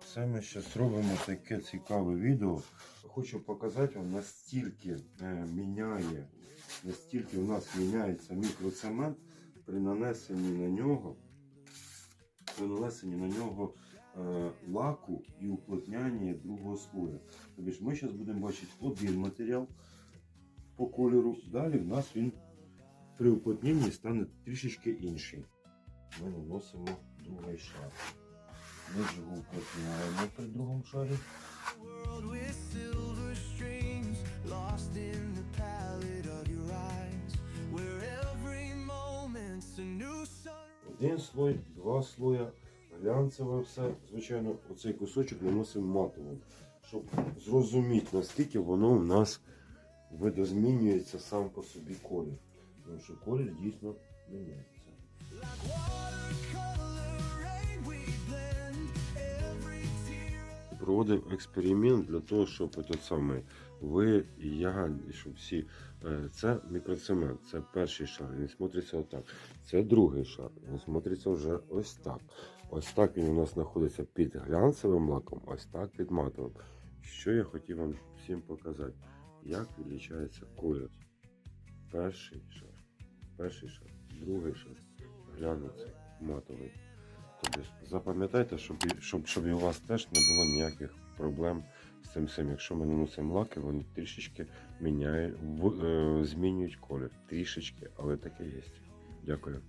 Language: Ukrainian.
Все ми зараз робимо таке цікаве відео. Хочу показати вам, настільки е, міняє, настільки у нас міняється мікроцемент при нанесенні на нього, при нанесенні на нього е, лаку і уплотнянні другого слоя. Тобто ми зараз будемо бачити один матеріал по кольору, далі в нас він при уплотненні стане трішечки інший. Ми наносимо другий шар. Його уплотняємо при другому шарі. Один слой, два слоя, глянцеве все. Звичайно, оцей кусочок наносимо матовим, щоб зрозуміти, наскільки воно у нас видозмінюється сам по собі колір. Тому що колір дійсно міняється. Проводив експеримент для того, щоб этот самий, ви і я, і щоб всі. е, Це мікроцемент, це перший шар, він смотриться отак. Це другий шар, він смотриться вже ось так. Ось так він у нас знаходиться під глянцевим лаком, ось так під матовим. Що я хотів вам всім показати, як відлічається колір. Перший шар, перший шар, другий шар, глянець, матовий. Тобто запам'ятайте, щоб, щоб, щоб і у вас теж не було ніяких проблем з цим всім. Якщо ми наносимо лаки, вони трішечки міняють, в- е, змінюють колір. Трішечки, але таке є. Дякую.